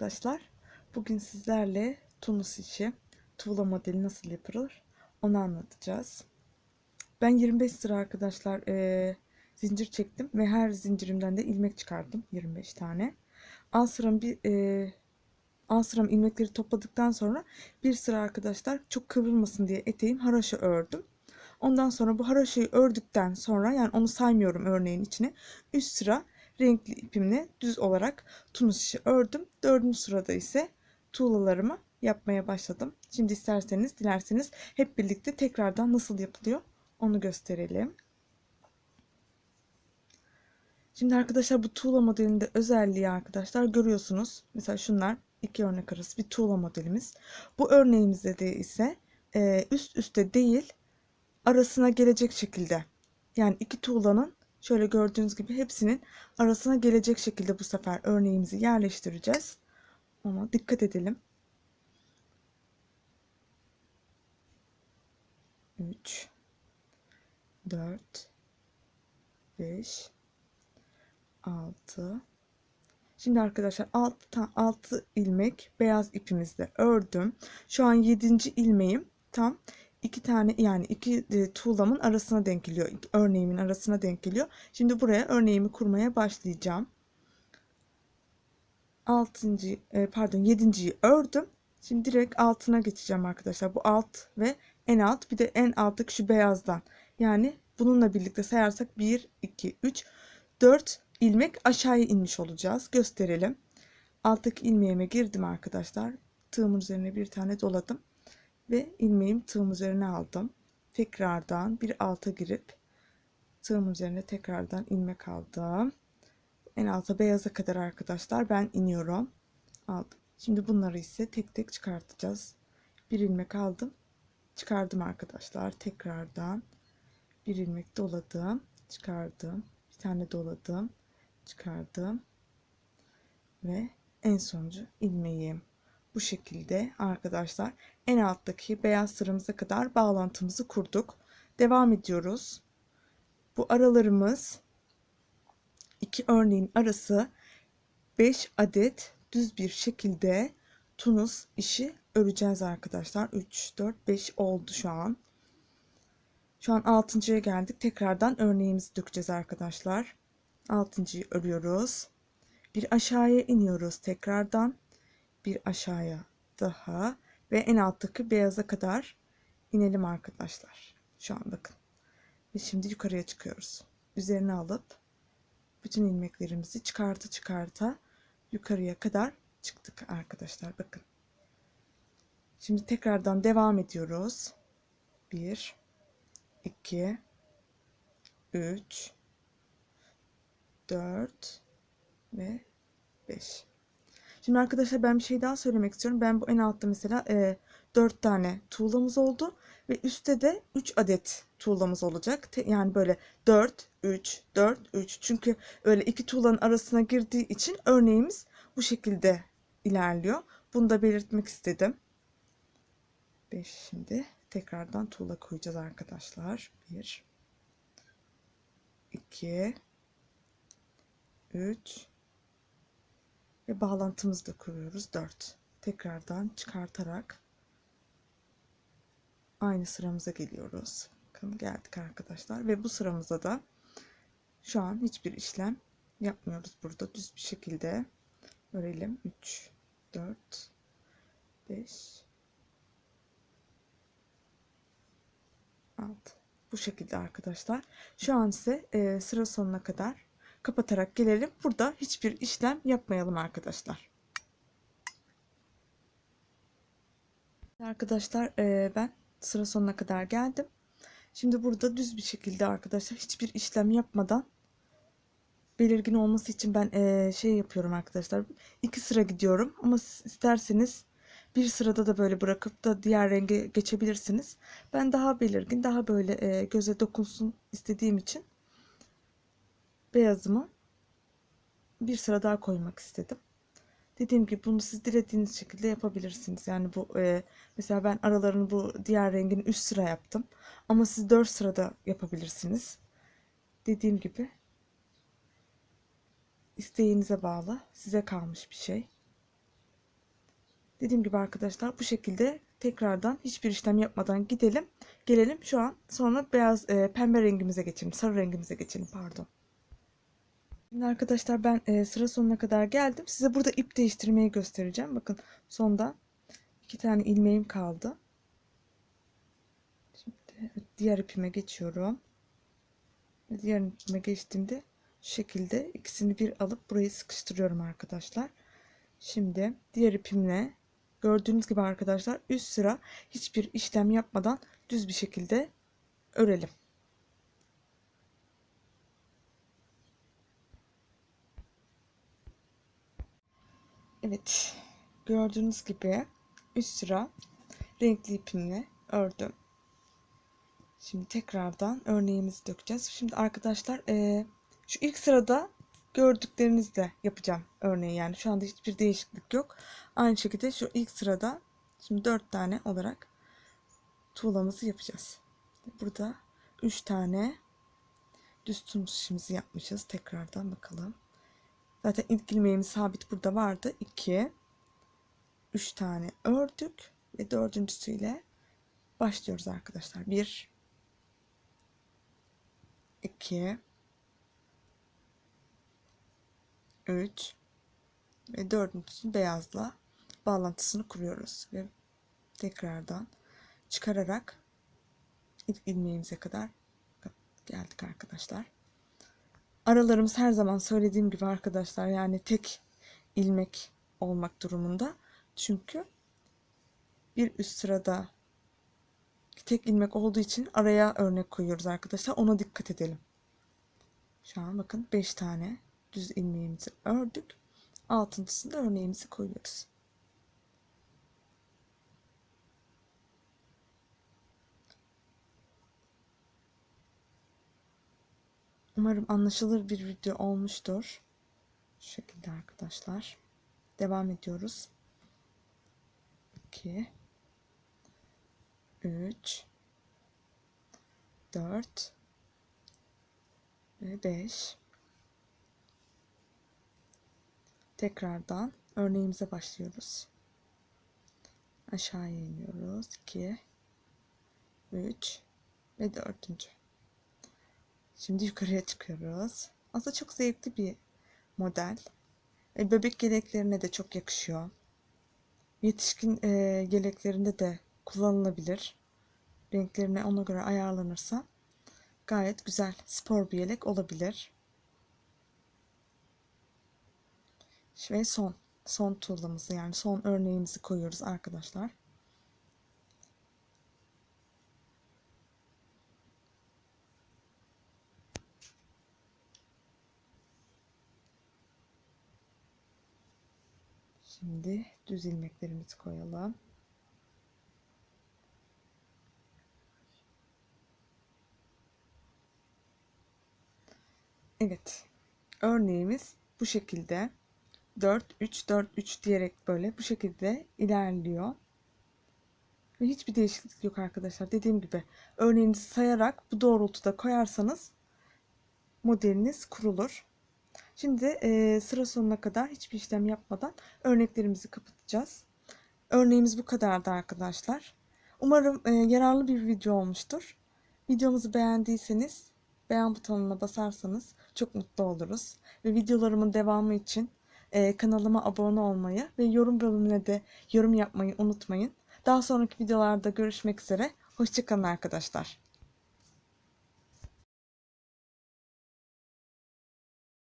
arkadaşlar. Bugün sizlerle Tunus işi, tuğla modeli nasıl yapılır onu anlatacağız. Ben 25 sıra arkadaşlar eee, zincir çektim ve her zincirimden de ilmek çıkardım 25 tane. A sıram bir eee A sıram ilmekleri topladıktan sonra bir sıra arkadaşlar çok kıvrılmasın diye eteğim haraşo ördüm. Ondan sonra bu haraşoyu ördükten sonra yani onu saymıyorum örneğin içine. Üst sıra renkli ipimle düz olarak tunus işi ördüm. Dördüncü sırada ise tuğlalarımı yapmaya başladım. Şimdi isterseniz dilerseniz hep birlikte tekrardan nasıl yapılıyor onu gösterelim. Şimdi arkadaşlar bu tuğla modelinde özelliği arkadaşlar görüyorsunuz. Mesela şunlar iki örnek arası bir tuğla modelimiz. Bu örneğimizde de ise e, üst üste değil arasına gelecek şekilde yani iki tuğlanın şöyle gördüğünüz gibi hepsinin arasına gelecek şekilde bu sefer örneğimizi yerleştireceğiz. Ama dikkat edelim. 3 4 5 6 Şimdi arkadaşlar 6 6 ilmek beyaz ipimizle ördüm. Şu an 7. ilmeğim tam iki tane yani iki e, tuğlamın arasına denk geliyor. Örneğimin arasına denk geliyor. Şimdi buraya örneğimi kurmaya başlayacağım. 6. E, pardon 7.yi ördüm. Şimdi direkt altına geçeceğim arkadaşlar. Bu alt ve en alt bir de en alttaki şu beyazdan. Yani bununla birlikte sayarsak 1 2 3 4 ilmek aşağıya inmiş olacağız. Gösterelim. Alttaki ilmeğime girdim arkadaşlar. Tığımın üzerine bir tane doladım ve ilmeğimi tığım üzerine aldım. Tekrardan bir alta girip tığım üzerine tekrardan ilmek aldım. En alta beyaza kadar arkadaşlar ben iniyorum. Aldım. Şimdi bunları ise tek tek çıkartacağız. Bir ilmek aldım. Çıkardım arkadaşlar. Tekrardan bir ilmek doladım. Çıkardım. Bir tane doladım. Çıkardım. Ve en sonuncu ilmeğim. Bu şekilde arkadaşlar en alttaki beyaz sıramıza kadar bağlantımızı kurduk. Devam ediyoruz. Bu aralarımız iki örneğin arası 5 adet düz bir şekilde tunus işi öreceğiz arkadaşlar. 3, 4, 5 oldu şu an. Şu an 6.ya geldik. Tekrardan örneğimizi dökeceğiz arkadaşlar. 6.yı örüyoruz. Bir aşağıya iniyoruz tekrardan bir aşağıya daha ve en alttaki beyaza kadar inelim arkadaşlar. Şu an bakın. Ve şimdi yukarıya çıkıyoruz. Üzerine alıp bütün ilmeklerimizi çıkarta çıkarta yukarıya kadar çıktık arkadaşlar. Bakın. Şimdi tekrardan devam ediyoruz. 1 2 3 4 ve 5 Şimdi arkadaşlar ben bir şey daha söylemek istiyorum. Ben bu en altta mesela e, 4 tane tuğlamız oldu. Ve üstte de 3 adet tuğlamız olacak. Yani böyle 4, 3, 4, 3. Çünkü öyle iki tuğlanın arasına girdiği için örneğimiz bu şekilde ilerliyor. Bunu da belirtmek istedim. 5 şimdi tekrardan tuğla koyacağız arkadaşlar. 1 2 3 ve bağlantımızı da kuruyoruz. 4 tekrardan çıkartarak aynı sıramıza geliyoruz. Bakın geldik arkadaşlar. Ve bu sıramıza da şu an hiçbir işlem yapmıyoruz burada. Düz bir şekilde örelim. 3 4 5 6 bu şekilde arkadaşlar. Şu an ise sıra sonuna kadar kapatarak gelelim. Burada hiçbir işlem yapmayalım arkadaşlar. Arkadaşlar e, ben sıra sonuna kadar geldim. Şimdi burada düz bir şekilde arkadaşlar hiçbir işlem yapmadan belirgin olması için ben e, şey yapıyorum arkadaşlar. iki sıra gidiyorum ama isterseniz bir sırada da böyle bırakıp da diğer renge geçebilirsiniz. Ben daha belirgin, daha böyle e, göze dokunsun istediğim için beyazımı bir sıra daha koymak istedim. Dediğim gibi bunu siz dilediğiniz şekilde yapabilirsiniz. Yani bu e, mesela ben aralarını bu diğer rengin üst sıra yaptım. Ama siz 4 sırada yapabilirsiniz. Dediğim gibi isteğinize bağlı. Size kalmış bir şey. Dediğim gibi arkadaşlar bu şekilde tekrardan hiçbir işlem yapmadan gidelim. Gelelim şu an sonra beyaz e, pembe rengimize geçelim. Sarı rengimize geçelim pardon. Şimdi arkadaşlar ben e, sıra sonuna kadar geldim. Size burada ip değiştirmeyi göstereceğim. Bakın sonda iki tane ilmeğim kaldı. Şimdi diğer ipime geçiyorum. Diğer ipime geçtiğimde şu şekilde ikisini bir alıp burayı sıkıştırıyorum arkadaşlar. Şimdi diğer ipimle gördüğünüz gibi arkadaşlar üst sıra hiçbir işlem yapmadan düz bir şekilde örelim. Evet gördüğünüz gibi üst sıra renkli ipimle ördüm. Şimdi tekrardan örneğimizi dökeceğiz. Şimdi arkadaşlar eee, şu ilk sırada gördüklerinizle yapacağım örneği yani şu anda hiçbir değişiklik yok. Aynı şekilde şu ilk sırada şimdi 4 tane olarak tuğlamızı yapacağız. Burada 3 tane düz tüm yapmışız. Tekrardan bakalım. Zaten ilk ilmeğimiz sabit burada vardı. 2 3 tane ördük ve dördüncüsüyle başlıyoruz arkadaşlar. 1 2 3 ve dördüncüsü beyazla bağlantısını kuruyoruz ve tekrardan çıkararak ilk ilmeğimize kadar geldik arkadaşlar. Aralarımız her zaman söylediğim gibi arkadaşlar yani tek ilmek olmak durumunda. Çünkü bir üst sırada tek ilmek olduğu için araya örnek koyuyoruz arkadaşlar. Ona dikkat edelim. Şu an bakın 5 tane düz ilmeğimizi ördük. Altıncısında örneğimizi koyuyoruz. Umarım anlaşılır bir video olmuştur. Şu şekilde arkadaşlar. Devam ediyoruz. 2 3 4 ve 5 Tekrardan örneğimize başlıyoruz. Aşağıya iniyoruz. 2 3 ve 4. Şimdi yukarıya çıkıyoruz. Aslında çok zevkli bir model. E, bebek yeleklerine de çok yakışıyor. Yetişkin e, yeleklerinde de kullanılabilir. Renklerine ona göre ayarlanırsa gayet güzel spor bir yelek olabilir. Ve son son tuğlamızı yani son örneğimizi koyuyoruz arkadaşlar. Şimdi düz ilmeklerimizi koyalım. Evet. Örneğimiz bu şekilde 4 3 4 3 diyerek böyle bu şekilde ilerliyor. Ve hiçbir değişiklik yok arkadaşlar. Dediğim gibi örneğinizi sayarak bu doğrultuda koyarsanız modeliniz kurulur. Şimdi e, sıra sonuna kadar hiçbir işlem yapmadan örneklerimizi kapatacağız. Örneğimiz bu kadardı arkadaşlar. Umarım e, yararlı bir video olmuştur. Videomuzu beğendiyseniz beğen butonuna basarsanız çok mutlu oluruz. Ve videolarımın devamı için e, kanalıma abone olmayı ve yorum bölümüne de yorum yapmayı unutmayın. Daha sonraki videolarda görüşmek üzere. Hoşçakalın arkadaşlar.